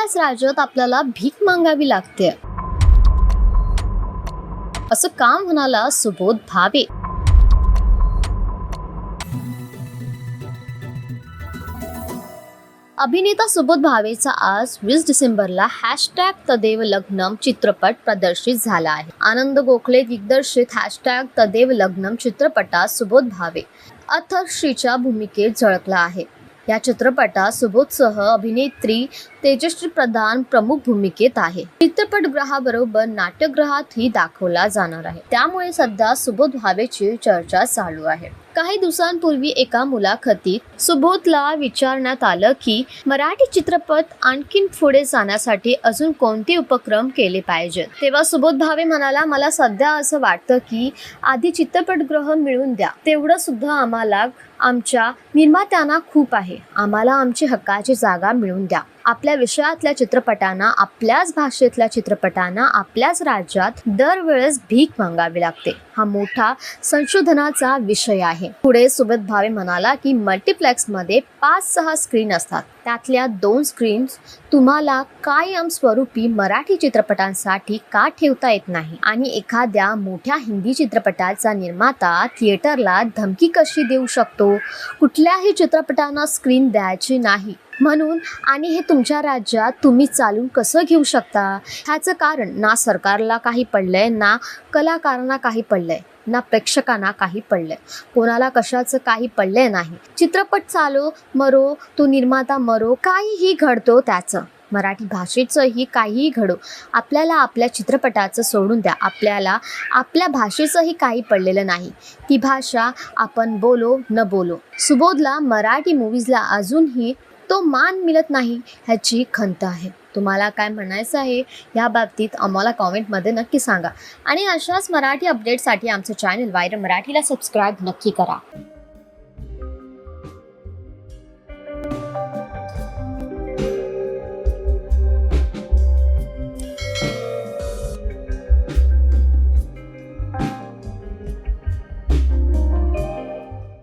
त्याच राज्यात आपल्याला भीक मागावी लागते. असं का म्हणाला सुबोध भावे? अभिनेता सुबोध भावेचा आज वीस डिसेंबरला हॅशटॅग तदेव लग्नम चित्रपट प्रदर्शित झाला आहे. आनंद गोखले दिग्दर्शित हॅशटॅग तदेव लग्नम चित्रपटात सुबोध भावे अथर्षीच्या भूमिकेत झळकला आहे. या चित्रपटात सुबोधसह अभिनेत्री तेजश्री प्रधान प्रमुख भूमिकेत आहे. चित्रपटगृहाबरोबर नाट्यगृहातही दाखवला जाणार आहे. त्यामुळे सध्या सुबोध भावेची चर्चा चालू आहे. काही दिवसांपूर्वी एका मुलाखतीत सुबोधला विचारण्यात आलं की मराठी चित्रपट आणखीन पुढे जाण्यासाठी अजून कोणते उपक्रम केले पाहिजेत? तेव्हा सुबोध भावे म्हणाला मला सध्या असं वाटतं की आधी चित्रपटगृह मिळून द्या. तेवढं सुद्धा आम्हाला आमच्या निर्मात्यांना खूप आहे. आम्हाला आमची हक्काची जागा मिळून द्या. आपल्या विषयातल्या चित्रपटांना आपल्याच भाषेतल्या चित्रपटांना आपल्याच राज्यात दरवेळेस भीक मागावी लागते. हा मोठा संशोधनाचा विषय आहे. पुढे सुबोध भावे म्हणाला की मल्टिप्लेक्समध्ये पाच सहा स्क्रीन असतात. त्यातल्या दोन स्क्रीन्स तुम्हाला कायम स्वरूपी मराठी चित्रपटांसाठी का ठेवता येत नाही? आणि एखाद्या मोठ्या हिंदी चित्रपटाचा निर्माता थिएटरला धमकी कशी देऊ शकतो? कुठल्याही चित्रपटांना स्क्रीन द्यायची नाही. म्हणून आणि हे तुमच्या राज्यात तुम्ही चालून कसं घेऊ शकता? ह्याचं कारण ना सरकारला काही पडलंय ना कलाकारांना काही पडलंय ना प्रेक्षकांना काही पडलंय. कोणाला कशाचं काही पडलंय नाही. चित्रपट चालो मरो तो निर्माता मरो काहीही घडतो त्याचं. मराठी भाषेचंही काहीही घडो. आपल्याला आपल्या चित्रपटाचं सोडून द्या. आपल्याला आपल्या भाषेचंही काही पडलेलं नाही. ती भाषा आपण बोलो न बोलो. सुबोधला मराठी मूवीजला अजूनही तो मान मिळत नाही ह्याची खंत आहे. तुम्हाला काय म्हणायचं आहे? या बाबतीत आम्हाला कॉमेंटमध्ये नक्की सांगा. आणि अशाच मराठी अपडेटसाठी आमचं चॅनल वायर मराठीला सबस्क्राईब नक्की करा.